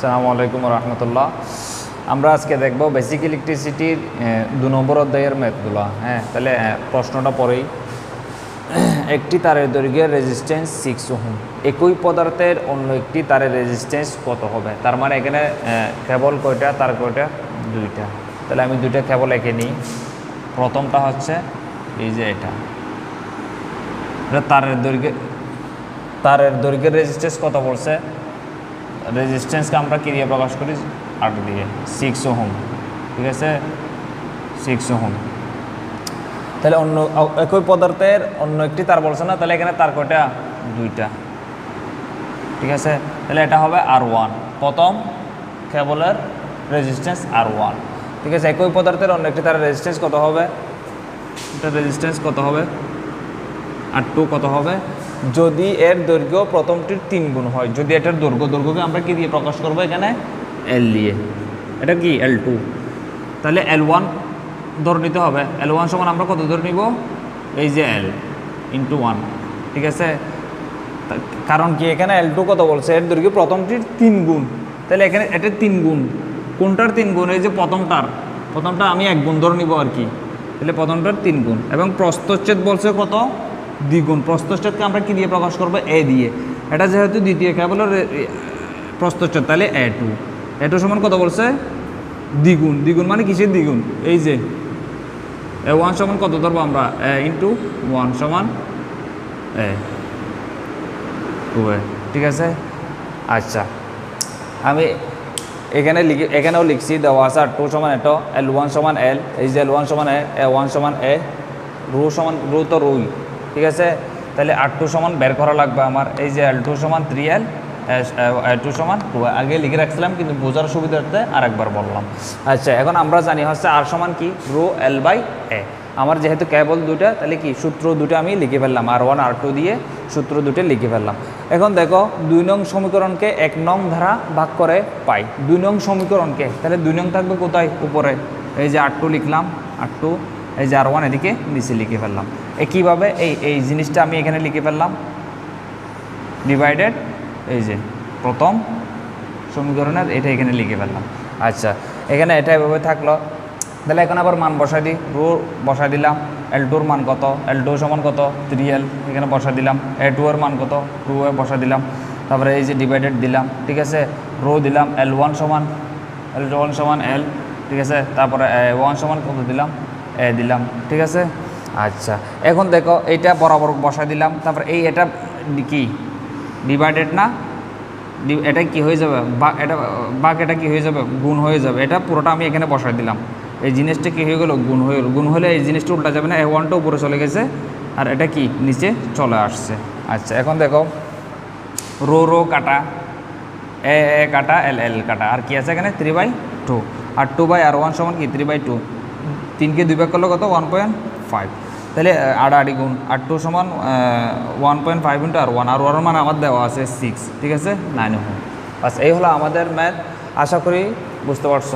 সালামু আলাইকুম রহমতুল্লাহ। আমরা আজকে দেখব বেসিক ইলেকট্রিসিটির দু নম্বর অধ্যায়ের ম্যাথগুলো হ্যাঁ তাহলে প্রশ্নটা পরেই একটি তারের দৈর্ঘ্যের রেজিস্ট্যান্স সিক্স ওহম। একই পদার্থের অন্য একটি তারের রেজিস্ট্যান্স কত হবে? তার মানে এখানে কেবল কয়টা, তার কয়টা? দুইটা। তাহলে আমি দুইটা কেবল এঁকে নিই। প্রথমটা হচ্ছে এই যে এটা। তারের দৈর্ঘ্যে, তারের দৈর্ঘ্যের রেজিস্ট্যান্স কত বলছে রেজিস্ট্যান্সকে আমরা কী দিয়ে প্রকাশ করি আট দিয়ে সিক্স ওহম ঠিক আছে? সিক্স ওহম তাহলে অন্য একই পদার্থের অন্য একটি তার বলছে না, তাহলে এখানে তার কয়টা? দুইটা। ঠিক আছে? তাহলে এটা হবে আর ওয়ান প্রথম কেবলের রেজিস্ট্যান্স আর ওয়ান ঠিক আছে? একই পদার্থের অন্য একটি তার রেজিস্ট্যান্স কত হবে? এটা রেজিস্ট্যান্স কত হবে? আর টু কত হবে? যদি এর দৈর্ঘ্য প্রথমটির তিন গুণ হয়, যদি এটার দৈর্ঘ্য, দৈর্ঘ্যকে আমরা কি দিয়ে প্রকাশ করব এখানে? এল দিয়ে। এটা কি? এল টু তাহলে এল ওয়ান ধরে নিতে হবে। এল ওয়ান সমান আমরা কত ধরে নিব? এই যে এল ইন্টু ওয়ান ঠিক আছে? কারণ কি এখানে এল টু কত বলছে? এর দৈর্ঘ্য প্রথমটির তিন গুণ। তাহলে এখানে এটার তিন গুণ। কোনটার তিন গুণ? এই যে প্রথমটার। প্রথমটা আমি এক গুণ ধরে নিব আর কি। তাহলে প্রথমটার তিন গুণ। এবং প্রস্তচ্ছেদ বলছে কত? দ্বিগুণ। প্রস্তচ্ছেদকে আমরা কি দিয়ে প্রকাশ করব? এ দিয়ে। এটা যেহেতু দ্বিতীয় কেবলের প্রস্তচ্ছেদ তাহলে এ টু। এ টু সমান কত বলছে? দ্বিগুণ। দ্বিগুণ মানে কিসের দ্বিগুণ? এই যে, এ ওয়ান সমান কত ধরবো আমরা? এ ইন্টু ওয়ান সমান এ টু এ। ঠিক আছে? আচ্ছা। আমি এখানে লিখি, এখানেও লিখছি আছে আর টু সমান এটো, এল ওয়ান সমান এল, এই যে এল ওয়ান সমান এ এ ওয়ান সমান এ, রু সমান, রু তো রুই। ঠিক আছে? তাহলে আর টু সমান বের করা লাগবে আমার। এই যে এল টু সমান থ্রি এল টু সমান টু আগে লিখে রাখছিলাম, কিন্তু বোঝার সুবিধার্থে আর একবার বললাম। আচ্ছা এখন আমরা জানি হচ্ছে আর সমান কি? রো এল বাই এ আমার যেহেতু কেবল দুটা তাহলে কি সূত্র দুটো আমি লিখে ফেললাম আর ওয়ান আর টু দিয়ে সূত্র দুটো লিখে ফেললাম। এখন দেখো, দুই নং সমীকরণকে এক নং ধারা ভাগ করে পাই। দুই নং সমীকরণকে, তাহলে দুই নং থাকবে কোথায়? উপরে। এই যে আর টু লিখলাম আর টু এই যে আর ওয়ান এদিকে নিচে লিখে ফেললাম। একইভাবে এই এই জিনিসটা আমি এখানে লিখে ফেললাম। ডিভাইডেড এই যে প্রথম সমীকরণের এটা এখানে লিখে ফেললাম। আচ্ছা এখানে এটা এভাবে থাকল। তাহলে এখন আবার মান বসাই দিই। রো বসাই দিলাম। এল টুর মান কত? এল টু সমান কত? থ্রি এল এখানে বসা দিলাম। এ টু এর মান কত? টু এ বসা দিলাম। তারপরে এই যে ডিভাইডেড দিলাম। ঠিক আছে? রো দিলাম। এল ওয়ান সমান এল ওয়ান সমান এল ঠিক আছে? তারপরে ওয়ান সমান কত দিলাম? এ দিলাম। ঠিক আছে? আচ্ছা এখন দেখো এইটা বরাবর বসাই দিলাম, তারপরে এই এটা কি? ডিভাইডেড না? এটা কি হয়ে যাবে? বা, এটা, বাক এটা কি হয়ে যাবে? গুণ হয়ে যাবে। এটা পুরোটা আমি এখানে বসাই দিলাম। এই জিনিসটা কি হয়ে গেলো? গুণ হয়ে গুণ হলে এই জিনিসটা উল্টা যাবে না এ ওয়ানটা উপরে চলে গেছে, আর এটা কি? নিচে চলে আসছে। আচ্ছা এখন দেখো। রো রো কাটা। এ এ কাটা, এল এল কাটা। আর কি আছে এখানে? থ্রি বাই টু আর টু বাই আর ওয়ান সমান কি? থ্রি বাই টু তিনকে দুই ভাগ করলে কত? ওয়ান পয়েন্ট ফাইভ তাহলে আট আড়াআড়ি গুণ আর টু সমান ওয়ান পয়েন্ট ফাইভ ইন্টু আর ওয়ান আর ওয়ান মানে আমার দেওয়া আছে সিক্স ঠিক আছে? নাইন বাস, এই হলো আমাদের ম্যাথ আশা করি বুঝতে পারছ।